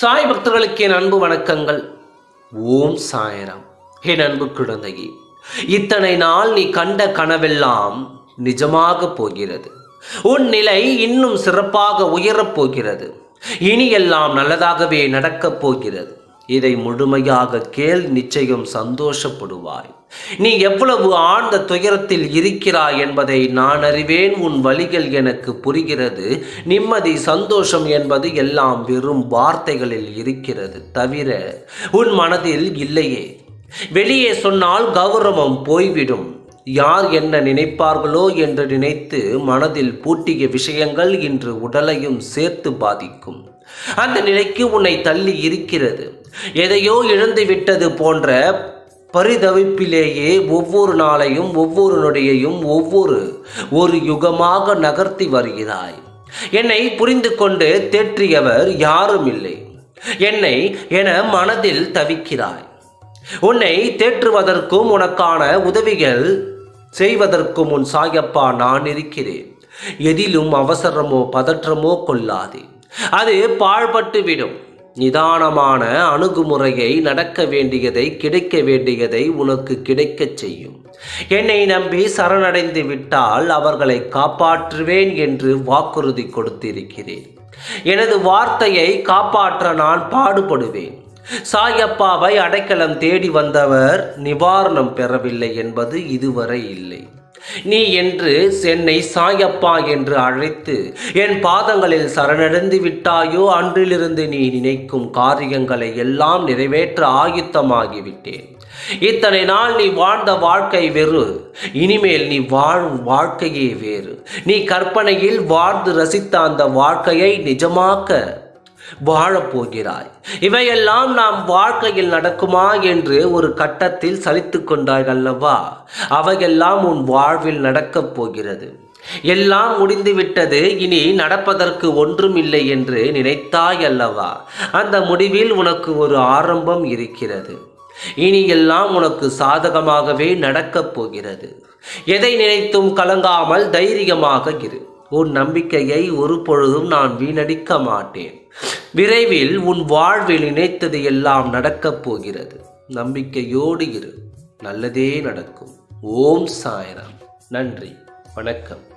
சாய் பக்தர்களுக்கு என் அன்பு வணக்கங்கள். ஓம் சாயராம். என் அன்பு குழந்தையே இத்தனை நாள் நீ கண்ட கனவெல்லாம் நிஜமாக போகிறது. உன் நிலை இன்னும் சிறப்பாக உயரப் போகிறது. இனி எல்லாம் நல்லதாகவே நடக்கப் போகிறது. இதை முழுமையாக கேள் நிச்சயம் சந்தோஷப்படுவாய். நீ எவ்வளவு ஆழ்ந்த துயரத்தில் இருக்கிறாய் என்பதை நான் அறிவேன் உன் வழிகள் எனக்கு புரிகிறது. நிம்மதி சந்தோஷம் என்பது எல்லாம் வெறும் வார்த்தைகளில் இருக்கிறது தவிர உன் மனதில் இல்லையே. வெளியே சொன்னால் கௌரவம் போய்விடும். யார் என்ன நினைப்பார்களோ என்று நினைத்து மனதில் பூட்டிய விஷயங்கள் இன்று உடலையும் சேர்த்து பாதிக்கும். அந்த நிலைக்கு உன்னை தள்ளி இருக்கிறது. எதையோ இழந்து விட்டது போன்ற பரிதவிப்பிலேயே ஒவ்வொரு நாளையும் ஒவ்வொரு நொடியையும் ஒவ்வொரு ஒரு யுகமாக நகர்த்தி வருகிறாய். என்னை புரிந்து கொண்டு தேற்றியவர் யாரும் இல்லை. என்னை என மனதில் தவிக்கிறாய். உன்னை தேற்றுவதற்கும் உனக்கான உதவிகள் செய்வதற்கும் உன் சாயப்பா நான் இருக்கிறேன். எதிலும் அவசரமோ பதற்றமோ கொள்ளாதே. அது பாழ்பட்டுவிடும் நிதானமான அணுகுமுறையை நடக்க வேண்டியதை கிடைக்க வேண்டியதை உனக்கு கிடைக்கச் செய்யும். என்னை நம்பி சரணடைந்து விட்டால் அவர்களை காப்பாற்றுவேன் என்று வாக்குறுதி கொடுத்திருக்கிறேன். எனது வார்த்தையை காப்பாற்ற நான் பாடுபடுவேன். சாயப்பாவை அடைக்கலம் தேடி வந்தவர் நிவாரணம் பெறவில்லை என்பது இதுவரை இல்லை. நீ என்று என்னை சாயப்பா என்று அழைத்து என் பாதங்களில் சரணடைந்து விட்டாயோ? அன்றிலிருந்து நீ நினைக்கும் காரியங்களை எல்லாம் நிறைவேற்ற ஆயுத்தமாகிவிட்டேன் இத்தனை நாள் நீ வாழ்ந்த வாழ்க்கை வெறு இனிமேல் நீ வாழும் வாழ்க்கையே வேறு. நீ கற்பனையில் வாழ்ந்து ரசித்த அந்த வாழ்க்கையை நிஜமாக்க வாழப்போகிறாய். இவையெல்லாம் நாம் வாழ்க்கையில் நடக்குமா என்று ஒரு கட்டத்தில் சலித்து கொண்டாய் அல்லவா அவையெல்லாம் உன் வாழ்வில் நடக்கப் போகிறது. எல்லாம் முடிந்துவிட்டது இனி நடப்பதற்கு ஒன்றும் இல்லை என்று நினைத்தாய் அல்லவா அந்த முடிவில் உனக்கு ஒரு ஆரம்பம் இருக்கிறது. இனி எல்லாம் உனக்கு சாதகமாகவே நடக்கப் போகிறது. எதை நினைத்தும் கலங்காமல் தைரியமாக இரு. உன் நம்பிக்கையை ஒரு பொழுதும் நான் வீணடிக்க மாட்டேன். விரைவில் உன் வாழ்வில் நினைத்தது எல்லாம் நடக்கப் போகிறது. நம்பிக்கையோடு இரு. நல்லதே நடக்கும். ஓம் சாய்ராம். நன்றி. வணக்கம்.